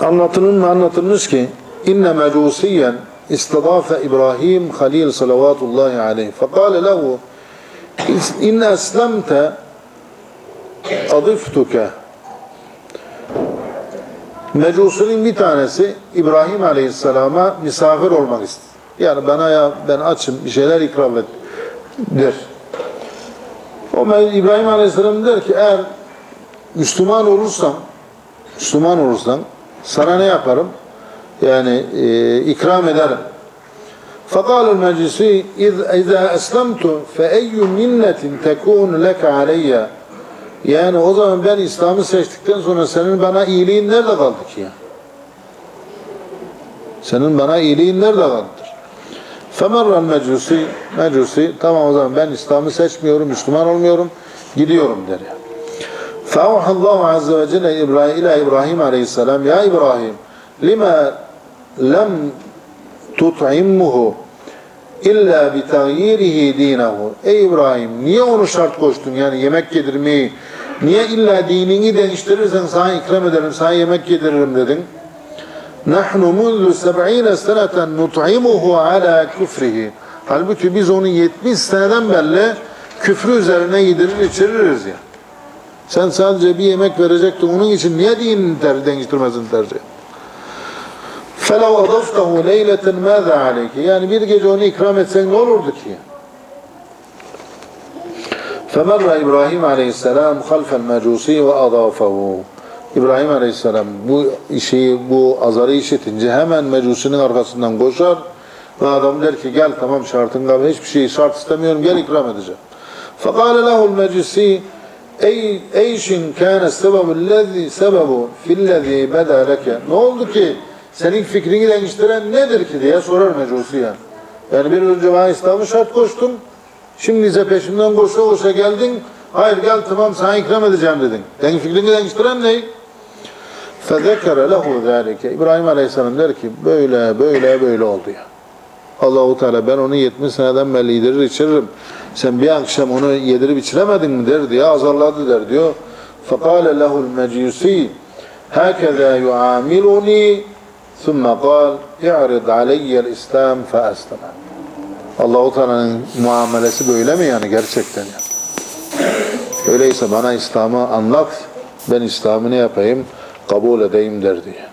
anlatılın mı anlatılmış ki inne mecusiyen istadafe İbrahim Halil salavatullahi aleyhi fekale lehu in eslemte adiftuke Mecusunun bir tanesi İbrahim Aleyhisselam'a misafir olmak ister. Yani bana ya ben açım bir şeyler ikram et der. O İbrahim Aleyhisselam der ki eğer Müslüman olursan Müslüman olursan sana ne yaparım? Yani e, ikram ederim. فقال المجلسي إذ إذا أسلمت فأي منة تكون لك علي yani o zaman ben İslam'ı seçtikten sonra senin bana iyiliğin nerede kaldı ki ya? Senin bana iyiliğin nerede kaldır? Femerral mecusi, mecusi, tamam o zaman ben İslam'ı seçmiyorum, Müslüman olmuyorum, gidiyorum der ya. فأوحى الله عز وجل إبراهيم إلى إبراهيم عليه السلام يا إبراهيم لما لم تطعمه illa bi taghyirihi dinahu. Ey İbrahim niye onu şart koştun yani yemek yedirmeyi? Niye illa dinini değiştirirsen sana ikram ederim, sana yemek yediririm dedin? Nahnu munzu 70 seneten nut'imuhu ala küfrihi. Halbuki biz onu 70 seneden beri küfrü üzerine yedirir içiririz ya. Sen sadece bir yemek verecektin onun için niye dinini ter değiştirmezsin tercih? فَلَوْ أَضَفْتَهُ لَيْلَةً مَاذَا عَلَيْكِ Yani bir gece onu ikram etsen ne olurdu ki? فَمَرَّ İbrahim aleyhisselam خَلْفَ الْمَجُوسِ وَأَضَافَهُ İbrahim aleyhisselam bu işi, bu azarı işitince hemen mecusinin arkasından koşar ve adam der ki gel tamam şartın kabul hiçbir şey şart istemiyorum gel ikram edeceğim. فَقَالَ لَهُ الْمَجُسِي Ey eyşin kâne sebebu lezi sebebu fillezî beda leke. Ne oldu ki senin fikrini değiştiren nedir ki diye sorar mecusi yani. Yani bir önce bana İslam'ı şart koştun. Şimdi ise peşimden koşa koşa geldin. Hayır gel tamam sana ikram edeceğim dedin. Senin fikrini değiştiren ne? فَذَكَرَ لَهُ ذَٰلِكَ İbrahim Aleyhisselam der ki böyle böyle böyle oldu ya. Allahu Teala ben onu 70 seneden beri yedirir içiririm. Sen bir akşam onu yedirip içiremedin mi der diye azarladı der diyor. فَقَالَ لَهُ الْمَجِيسِي هَكَذَا يُعَامِلُنِي ثُمَّ قال اِعْرِضْ عَلَيَّ الْاِسْلَامِ فَأَسْلَمَ Allahu Teala'nın muamelesi böyle mi yani gerçekten ya? Öyleyse bana İslam'ı anlat, ben İslam'ı ne yapayım? Kabul edeyim der diye.